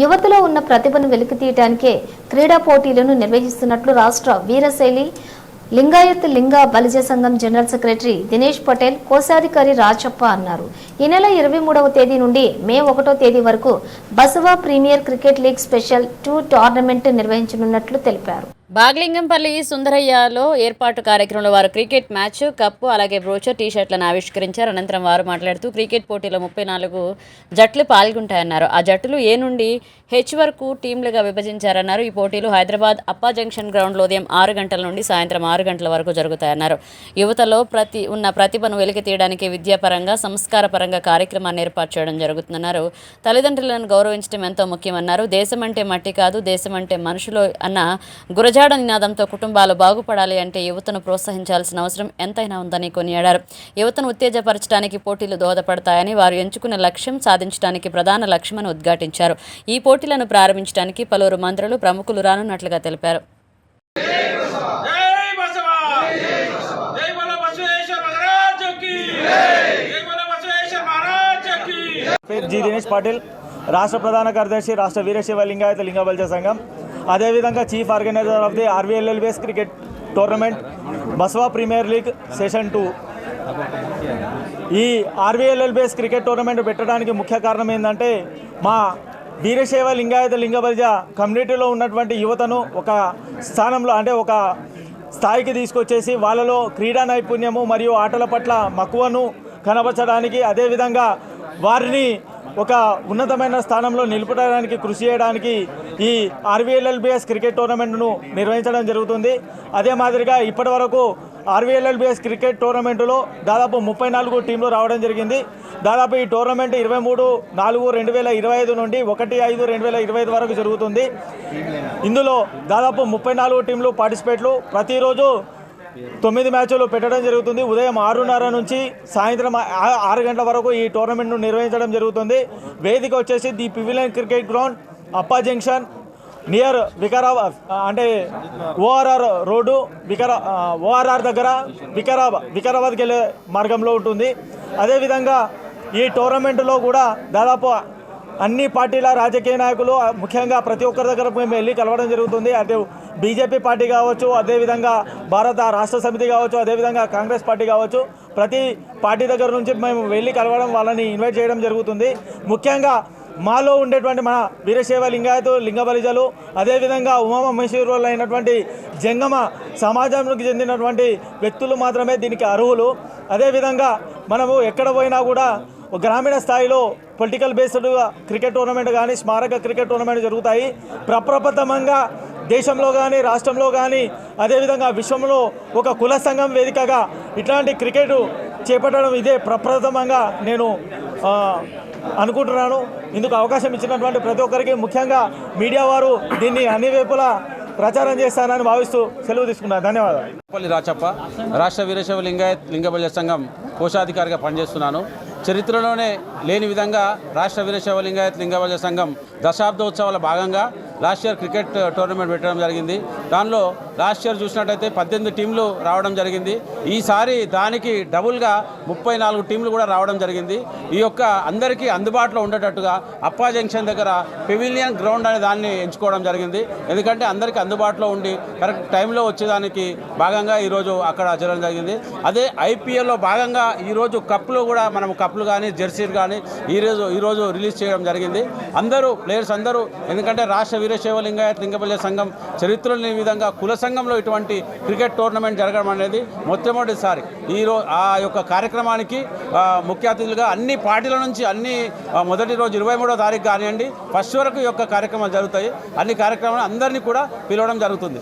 యువతలో ఉన్న ప్రతిభను వెలికితీయడానికే క్రీడా పోటీలను నిర్వహిస్తున్నట్లు రాష్ట్ర వీరశైలి లింగాయత్ లింగ బలిజ సంఘం జనరల్ సెక్రటరీ దినేష్ పటేల్ కోశాధికారి రాచప్ప అన్నారు. ఈ నెల ఇరవై మూడవ తేదీ నుండి మే ఒకటో తేదీ వరకు Basava premier cricket league special two tournament నిర్వహించనున్నట్లు తెలిపారు. బాగ్లింగంపల్లి సుందరయ్యలో ఏర్పాటు కార్యక్రమంలో వారు క్రికెట్ మ్యాచ్ కప్పు అలాగే బ్రోచర్ టీ షర్ట్లను ఆవిష్కరించారు. అనంతరం వారు మాట్లాడుతూ క్రికెట్ పోటీలో ముప్పై నాలుగు జట్లు పాల్గొంటాయన్నారు. ఆ జట్టులు ఏ నుండి హెచ్ వరకు టీంలుగా విభజించారన్నారు. ఈ పోటీలు హైదరాబాద్ అప్పా జంక్షన్ గ్రౌండ్లో ఉదయం ఆరు గంటల నుండి సాయంత్రం ఆరు గంటల వరకు జరుగుతాయన్నారు. యువతలో ప్రతి ఉన్న ప్రతిభను వెలికి తీయడానికి విద్యాపరంగా సంస్కారపరంగా కార్యక్రమాన్ని ఏర్పాటు చేయడం జరుగుతుందన్నారు తల్లిదండ్రులను గౌరవించడం ఎంతో ముఖ్యమన్నారు. దేశం అంటే మట్టి కాదు దేశం అంటే మనుషులు అన్న గురజ గురజాడ నినాదంతో కుటుంబాలు బాగుపడాలి అంటే యువతను ప్రోత్సహించాల్సిన అవసరం ఎంతైనా ఉందని కొనియాడారు. యువతను ఉత్తేజపరచడానికి పోటీలు దోహదపడతాయని వారు ఎంచుకున్న లక్ష్యం సాధించడానికి ప్రధాన లక్ష్యమని ఉద్ఘాటించారు. ఈ పోటీలను ప్రారంభించడానికి పలువురు మంత్రులు ప్రముఖులు రానున్నట్లుగా తెలిపారు. జి దినేష్ పాటిల్ రాష్ట్ర ప్రధాన కార్యదర్శి రాష్ట్ర వీరశైవ లింగాయత లింగబల్జ సంఘం. అదేవిధంగా chief organiser of the RVLLBS cricket tournament Baswa premier league session two. ఈ ఆర్వీఎల్ఎల్ బేస్ క్రికెట్ టోర్నమెంట్ పెట్టడానికి ముఖ్య కారణం ఏంటంటే మా వీరశైవ లింగాయత లింగబల్జ కమ్యూనిటీలో ఉన్నటువంటి యువతను ఒక స్థానంలో అంటే ఒక స్థాయికి తీసుకొచ్చేసి వాళ్ళలో క్రీడా నైపుణ్యము మరియు ఆటల పట్ల మక్కువను కనబరచడానికి అదేవిధంగా వారిని ఒక ఉన్నతమైన స్థానంలో నిలుపడానికి కృషి చేయడానికి ఈ ఆర్వీఎల్ఎల్బిఎస్ క్రికెట్ టోర్నమెంట్ను నిర్వహించడం జరుగుతుంది. అదే మాదిరిగా ఇప్పటి వరకు ఆర్వీఎల్ఎల్బిఎస్ క్రికెట్ టోర్నమెంటులో దాదాపు ముప్పై నాలుగు టీంలు రావడం జరిగింది. దాదాపు ఈ టోర్నమెంట్ ఇరవై మూడు నాలుగు రెండు వేల ఇరవై ఐదు నుండి ఒకటి ఐదు రెండు వేల ఇరవై ఐదు వరకు జరుగుతుంది. ఇందులో దాదాపు ముప్పై నాలుగు టీంలు పార్టిసిపేట్లు. ప్రతిరోజు తొమ్మిది మ్యాచ్లు పెట్టడం జరుగుతుంది. ఉదయం ఆరున్నర నుంచి సాయంత్రం ఆరు గంటల వరకు ఈ టోర్నమెంట్ను నిర్వహించడం జరుగుతుంది. వేదిక వచ్చేసి the pavilion cricket ground Appa junction near Vikarabad అంటే ఓఆర్ఆర్ రోడ్డు వికారా ఓఆర్ఆర్ దగ్గర వికారాబాద్ వికారాబాద్కి వెళ్ళే మార్గంలో ఉంటుంది. అదేవిధంగా ఈ టోర్నమెంట్లో కూడా దాదాపు అన్ని పార్టీల రాజకీయ నాయకులు ముఖ్యంగా ప్రతి ఒక్కరి దగ్గర మేము వెళ్ళి కలవడం జరుగుతుంది. అదే బీజేపీ పార్టీ కావచ్చు అదేవిధంగా భారత రాష్ట్ర సమితి కావచ్చు అదేవిధంగా కాంగ్రెస్ పార్టీ కావచ్చు ప్రతి పార్టీ దగ్గర నుంచి మేము వెళ్ళి కలవడం వాళ్ళని ఇన్వైట్ చేయడం జరుగుతుంది. ముఖ్యంగా మాలో ఉండేటువంటి మన వీరశైవ లింగాయతు లింగ బలిజలు అదేవిధంగా ఉమామహేశ్వరులు అయినటువంటి జంగమ సమాజానికి చెందినటువంటి వ్యక్తులు మాత్రమే దీనికి అర్హులు. అదేవిధంగా మనము ఎక్కడ పోయినా కూడా గ్రామీణ స్థాయిలో పొలిటికల్ బేస్డ్గా క్రికెట్ టోర్నమెంట్ కానీ స్మారక క్రికెట్ టోర్నమెంట్ జరుగుతాయి. ప్రప్రప్రథమంగా దేశంలో కానీ రాష్ట్రంలో కానీ అదేవిధంగా విశ్వంలో ఒక కుల సంఘం వేదికగా ఇట్లాంటి క్రికెట్ చేపట్టడం ఇదే ప్రప్రథమంగా నేను అనుకుంటున్నాను. ఇందుకు అవకాశం ఇచ్చినటువంటి ప్రతి ఒక్కరికి ముఖ్యంగా మీడియా వారు దీన్ని అన్ని వైపులా ప్రచారం చేస్తానని భావిస్తూ సెలవు తీసుకున్నాను ధన్యవాదాలు. పల్లి రాచప్ప రాష్ట్ర వీరేశవ లింగాయత్ లింగబల్య సంఘం కోశాధికారిగా పనిచేస్తున్నాను. చరిత్రలోనే లేని విధంగా రాష్ట్ర వీరశైవ లింగాయత్ లింగబల్య సంఘం దశాబ్దోత్సవాల భాగంగా లాస్ట్ ఇయర్ క్రికెట్ టోర్నమెంట్ పెట్టడం జరిగింది. దానిలో లాస్ట్ ఇయర్ చూసినట్టయితే పద్దెనిమిది టీంలు రావడం జరిగింది. ఈసారి దానికి డబుల్గా ముప్పై నాలుగు టీంలు కూడా రావడం జరిగింది. ఈ యొక్క అందరికీ అందుబాటులో ఉండేటట్టుగా అప్పా జంక్షన్ దగ్గర పెవిలియన్ గ్రౌండ్ అనే దాన్ని ఎంచుకోవడం జరిగింది. ఎందుకంటే అందరికీ అందుబాటులో ఉండి కరెక్ట్ టైంలో వచ్చేదానికి భాగంగా ఈరోజు అక్కడ జరగడం జరిగింది. అదే ఐపీఎల్లో భాగంగా ఈరోజు కప్లు కూడా మనం కప్లు కానీ జెర్సీలు కానీ ఈరోజు ఈరోజు రిలీజ్ చేయడం జరిగింది. అందరూ ప్లేయర్స్ అందరూ ఎందుకంటే రాష్ట్ర వీరశైవ లింగాయత్ లింగపల్లి సంఘం చరిత్రలో లేని విధంగా కుల సంఘంలో ఇటువంటి క్రికెట్ టోర్నమెంట్ జరగడం అనేది మొట్టమొదటిసారి. ఈరోజు ఆ యొక్క కార్యక్రమానికి ముఖ్య అతిథులుగా అన్ని పార్టీల నుంచి అన్ని మొదటి రోజు ఇరవై మూడో తారీఖు కానివ్వండి ఫస్ట్ వరకు ఈ యొక్క కార్యక్రమాలు జరుగుతాయి. అన్ని కార్యక్రమాలు అందరినీ కూడా పిలవడం జరుగుతుంది.